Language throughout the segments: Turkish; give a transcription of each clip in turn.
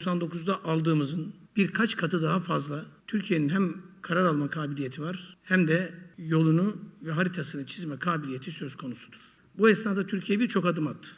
99'da aldığımızın birkaç katı daha fazla Türkiye'nin hem karar alma kabiliyeti var hem de yolunu ve haritasını çizme kabiliyeti söz konusudur. Bu esnada Türkiye birçok adım attı.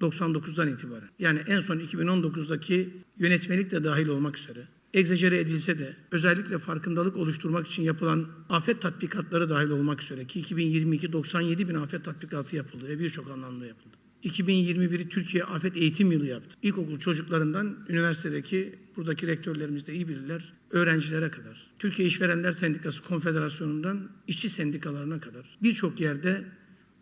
99'dan itibaren. Yani en son 2019'daki yönetmelik de dahil olmak üzere. Egzecere edilse de özellikle farkındalık oluşturmak için yapılan afet tatbikatları dahil olmak üzere ki 2022 97 bin afet tatbikatı yapıldı ve birçok anlamda yapıldı. 2021'i Türkiye Afet Eğitim Yılı yaptı. İlkokul çocuklarından üniversitedeki buradaki rektörlerimiz de iyi bilirler, öğrencilere kadar. Türkiye İşverenler Sendikası Konfederasyonu'ndan işçi sendikalarına kadar birçok yerde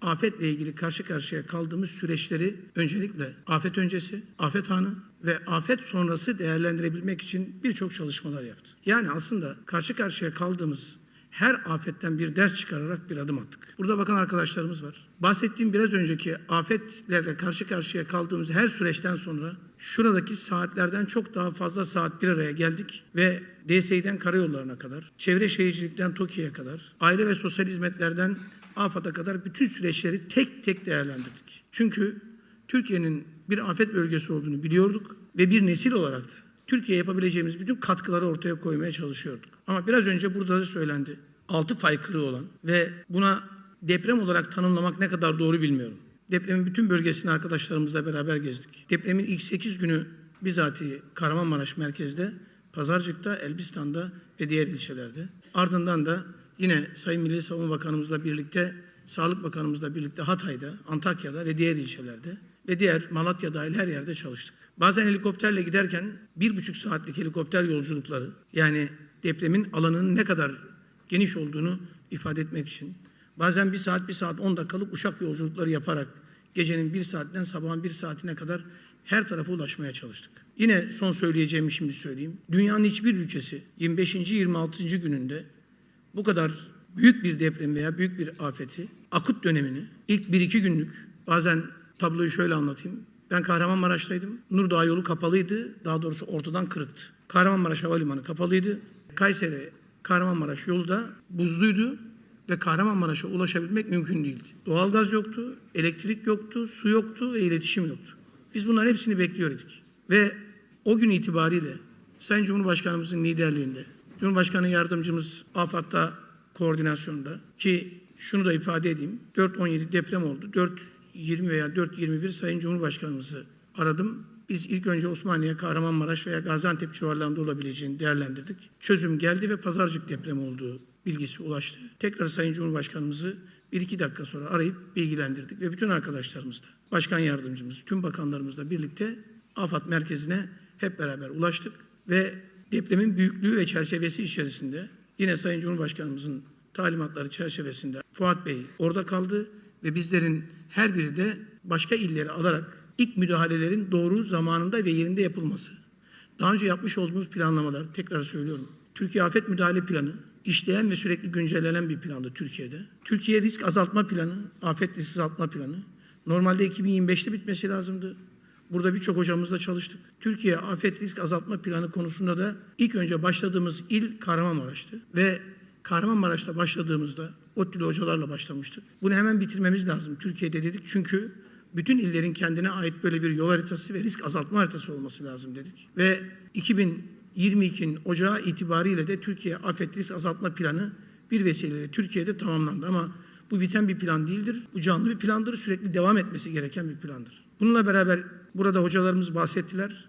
afetle ilgili karşı karşıya kaldığımız süreçleri öncelikle afet öncesi, afet anı ve afet sonrası değerlendirebilmek için birçok çalışmalar yaptı. Yani aslında karşı karşıya kaldığımız her afetten bir ders çıkararak bir adım attık. Burada bakan arkadaşlarımız var. Bahsettiğim biraz önceki afetlerle karşı karşıya kaldığımız her süreçten sonra şuradaki saatlerden çok daha fazla saat bir araya geldik ve DSİ'den karayollarına kadar, çevre şehircilikten TOKİ'ye kadar, aile ve sosyal hizmetlerden AFAD'a kadar bütün süreçleri tek tek değerlendirdik. Çünkü Türkiye'nin bir afet bölgesi olduğunu biliyorduk ve bir nesil olarak da Türkiye'ye yapabileceğimiz bütün katkıları ortaya koymaya çalışıyorduk. Ama biraz önce burada da söylendi. Altı fay kırığı olan ve buna deprem olarak tanımlamak ne kadar doğru bilmiyorum. Depremin bütün bölgesini arkadaşlarımızla beraber gezdik. Depremin ilk 8 günü bizatihi Kahramanmaraş merkezde, Pazarcık'ta, Elbistan'da ve diğer ilçelerde. Ardından da yine Sayın Milli Savunma Bakanımızla birlikte, Sağlık Bakanımızla birlikte Hatay'da, Antakya'da ve diğer ilçelerde ve diğer Malatya dahil her yerde çalıştık. Bazen helikopterle giderken bir buçuk saatlik helikopter yolculukları yani depremin alanının ne kadar geniş olduğunu ifade etmek için bazen bir saat bir saat on dakikalık uçak yolculukları yaparak gecenin bir saatten sabahın bir saatine kadar her tarafa ulaşmaya çalıştık. Yine son söyleyeceğimi şimdi söyleyeyim. Dünyanın hiçbir ülkesi 25. 26. gününde bu kadar büyük bir deprem veya büyük bir afeti, akut dönemini ilk bir iki günlük bazen tabloyu şöyle anlatayım. Ben Kahramanmaraş'taydım. Nurdağ yolu kapalıydı. Daha doğrusu ortadan kırıktı. Kahramanmaraş Havalimanı kapalıydı. Kayseri Kahramanmaraş yolu da buzluydu ve Kahramanmaraş'a ulaşabilmek mümkün değildi. Doğalgaz yoktu, elektrik yoktu, su yoktu ve iletişim yoktu. Biz bunların hepsini bekliyorduk. Ve o gün itibariyle Sayın Cumhurbaşkanımızın liderliğinde, Cumhurbaşkanı yardımcımız AFAD'da koordinasyonda ki şunu da ifade edeyim. 4.17 deprem oldu. 4.20 veya 4.21 Sayın Cumhurbaşkanımızı aradım. Biz ilk önce Osmaniye, Kahramanmaraş veya Gaziantep civarlarında olabileceğini değerlendirdik. Çözüm geldi ve Pazarcık depremi olduğu bilgisi ulaştı. Tekrar Sayın Cumhurbaşkanımızı bir iki dakika sonra arayıp bilgilendirdik ve bütün arkadaşlarımızla, başkan yardımcımız, tüm bakanlarımızla birlikte AFAD merkezine hep beraber ulaştık ve depremin büyüklüğü ve çerçevesi içerisinde yine Sayın Cumhurbaşkanımızın talimatları çerçevesinde Fuat Bey orada kaldı ve bizlerin her biri de başka illeri alarak ilk müdahalelerin doğru zamanında ve yerinde yapılması. Daha önce yapmış olduğumuz planlamalar, tekrar söylüyorum. Türkiye Afet Müdahale Planı, işleyen ve sürekli güncellenen bir plandı Türkiye'de. Türkiye Risk Azaltma Planı, Afet Risk Azaltma Planı. Normalde 2025'te bitmesi lazımdı. Burada birçok hocamızla çalıştık. Türkiye Afet Risk Azaltma Planı konusunda da ilk önce başladığımız il Kahramanmaraş'tı. Ve Kahramanmaraş'ta başladığımızda ODTÜ'lü hocalarla başlamıştık. Bunu hemen bitirmemiz lazım Türkiye'de dedik. Çünkü bütün illerin kendine ait böyle bir yol haritası ve risk azaltma haritası olması lazım dedik. Ve 2022'nin Ocağı itibariyle de Türkiye Afet Risk Azaltma Planı bir vesileyle Türkiye'de tamamlandı ama bu biten bir plan değildir. Bu canlı bir plandır. Sürekli devam etmesi gereken bir plandır. Bununla beraber burada hocalarımız bahsettiler.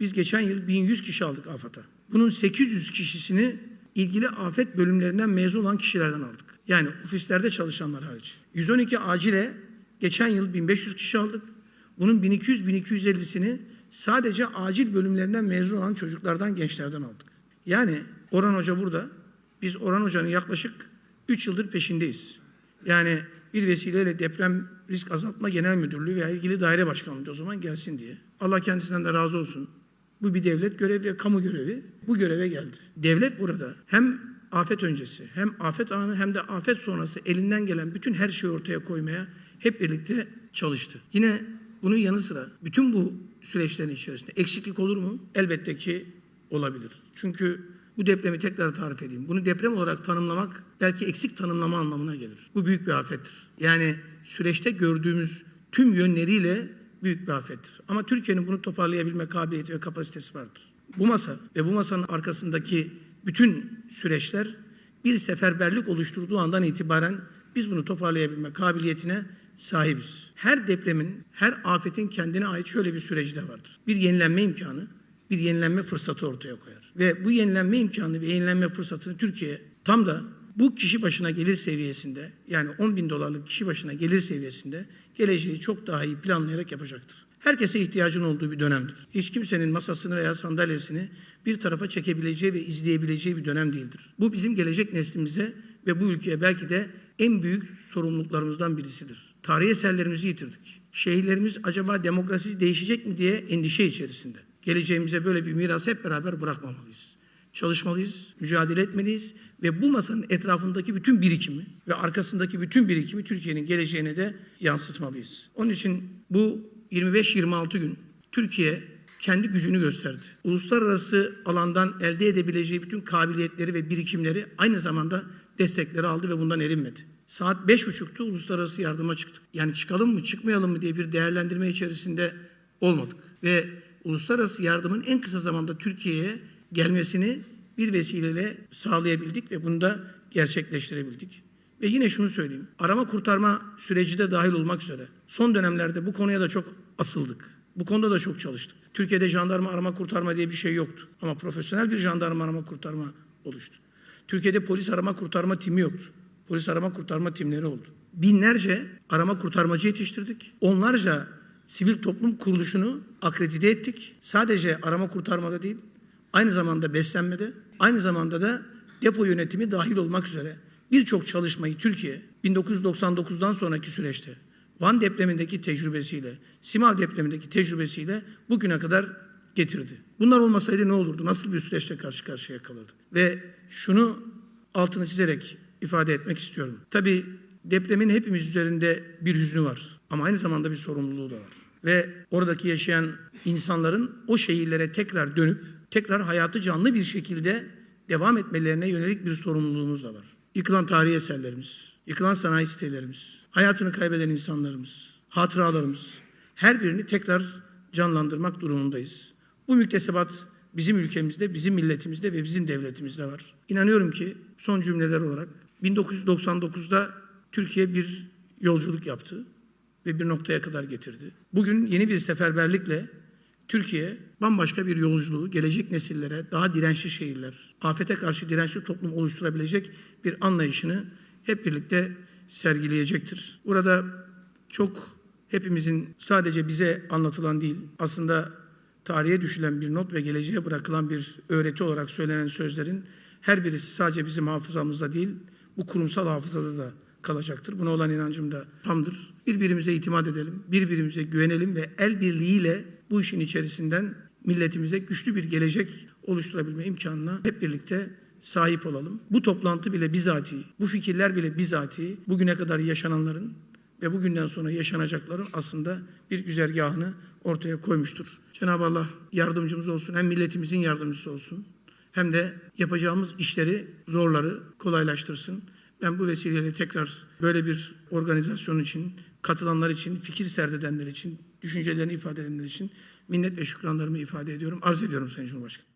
Biz geçen yıl 1100 kişi aldık AFAD'a. Bunun 800 kişisini ilgili afet bölümlerinden mezun olan kişilerden aldık. Yani ofislerde çalışanlar hariç. 112 acile geçen yıl 1500 kişi aldık. Bunun 1200-1250'sini sadece acil bölümlerinden mezun olan çocuklardan, gençlerden aldık. Yani Orhan Hoca burada. Biz Orhan Hoca'nın yaklaşık 3 yıldır peşindeyiz. Yani bir vesileyle deprem risk azaltma genel müdürlüğü veya ilgili daire başkanlığı o zaman gelsin diye. Allah kendisinden de razı olsun. Bu bir devlet görevi ve kamu görevi. Bu göreve geldi. Devlet burada hem afet öncesi hem afet anı hem de afet sonrası elinden gelen bütün her şeyi ortaya koymaya hep birlikte çalıştı. Yine bunun yanı sıra bütün bu süreçlerin içerisinde eksiklik olur mu? Elbette ki olabilir. Çünkü bu depremi tekrar tarif edeyim. Bunu deprem olarak tanımlamak belki eksik tanımlama anlamına gelir. Bu büyük bir afettir. Yani süreçte gördüğümüz tüm yönleriyle büyük bir afettir. Ama Türkiye'nin bunu toparlayabilme kabiliyeti ve kapasitesi vardır. Bu masa ve bu masanın arkasındaki bütün süreçler bir seferberlik oluşturduğu andan itibaren biz bunu toparlayabilme kabiliyetine sahibiz. Her depremin, her afetin kendine ait şöyle bir süreci de vardır. Bir yenilenme imkanı, bir yenilenme fırsatı ortaya koyar. Ve bu yenilenme imkanı ve yenilenme fırsatını Türkiye tam da bu kişi başına gelir seviyesinde yani 10 bin dolarlık kişi başına gelir seviyesinde geleceği çok daha iyi planlayarak yapacaktır. Herkese ihtiyacın olduğu bir dönemdir. Hiç kimsenin masasını veya sandalyesini bir tarafa çekebileceği ve izleyebileceği bir dönem değildir. Bu bizim gelecek neslimize ve bu ülkeye belki de en büyük sorumluluklarımızdan birisidir. Tarihi eserlerimizi yitirdik. Şehirlerimiz acaba demokrasi değişecek mi diye endişe içerisinde. Geleceğimize böyle bir miras hep beraber bırakmamalıyız çalışmalıyız, mücadele etmeliyiz ve bu masanın etrafındaki bütün birikimi ve arkasındaki bütün birikimi Türkiye'nin geleceğine de yansıtmalıyız. Onun için bu 25-26 gün Türkiye kendi gücünü gösterdi. Uluslararası alandan elde edebileceği bütün kabiliyetleri ve birikimleri aynı zamanda destekleri aldı ve bundan erinmedi. Saat beş buçuktu uluslararası yardıma çıktık. Yani çıkalım mı çıkmayalım mı diye bir değerlendirme içerisinde olmadık. Ve uluslararası yardımın en kısa zamanda Türkiye'ye gelmesini bir vesileyle sağlayabildik ve bunu da gerçekleştirebildik. Ve yine şunu söyleyeyim. Arama kurtarma süreci de dahil olmak üzere. Son dönemlerde bu konuya da çok asıldık. Bu konuda da çok çalıştık. Türkiye'de jandarma arama kurtarma diye bir şey yoktu. Ama profesyonel bir jandarma arama kurtarma oluştu. Türkiye'de polis arama kurtarma timi yoktu. Polis arama kurtarma timleri oldu. Binlerce arama kurtarmacı yetiştirdik. Onlarca sivil toplum kuruluşunu akredite ettik. Sadece arama kurtarmada değil, aynı zamanda beslenmede, aynı zamanda da depo yönetimi dahil olmak üzere birçok çalışmayı Türkiye 1999'dan sonraki süreçte Van depremindeki tecrübesiyle, Simal depremindeki tecrübesiyle bugüne kadar getirdi. Bunlar olmasaydı ne olurdu? Nasıl bir süreçle karşı karşıya kalırdık? Ve şunu altını çizerek ifade etmek istiyorum. Tabii depremin hepimiz üzerinde bir hüznü var ama aynı zamanda bir sorumluluğu da var. Ve oradaki yaşayan insanların o şehirlere tekrar dönüp tekrar hayatı canlı bir şekilde devam etmelerine yönelik bir sorumluluğumuz da var. Yıkılan tarihi eserlerimiz, yıkılan sanayi sitelerimiz, hayatını kaybeden insanlarımız, hatıralarımız her birini tekrar canlandırmak durumundayız. Bu müktesebat bizim ülkemizde, bizim milletimizde ve bizim devletimizde var. İnanıyorum ki son cümleler olarak 1999'da Türkiye bir yolculuk yaptı ve bir noktaya kadar getirdi. Bugün yeni bir seferberlikle Türkiye bambaşka bir yolculuğu gelecek nesillere daha dirençli şehirler, afete karşı dirençli toplum oluşturabilecek bir anlayışını hep birlikte sergileyecektir. Burada çok hepimizin sadece bize anlatılan değil, aslında tarihe düşülen bir not ve geleceğe bırakılan bir öğreti olarak söylenen sözlerin her birisi sadece bizim hafızamızda değil, bu kurumsal hafızada da kalacaktır. Buna olan inancım da tamdır. Birbirimize itimat edelim, birbirimize güvenelim ve el birliğiyle bu işin içerisinden milletimize güçlü bir gelecek oluşturabilme imkanına hep birlikte sahip olalım. Bu toplantı bile bizatihi, bu fikirler bile bizatihi bugüne kadar yaşananların ve bugünden sonra yaşanacakların aslında bir güzergahını ortaya koymuştur. Cenab-ı Allah yardımcımız olsun, hem milletimizin yardımcısı olsun, hem de yapacağımız işleri, zorları kolaylaştırsın. Ben bu vesileyle tekrar böyle bir organizasyon için, katılanlar için, fikir serdedenler için, düşüncelerini ifade edenler için minnet ve şükranlarımı ifade ediyorum. Arz ediyorum Sayın Cumhurbaşkanı.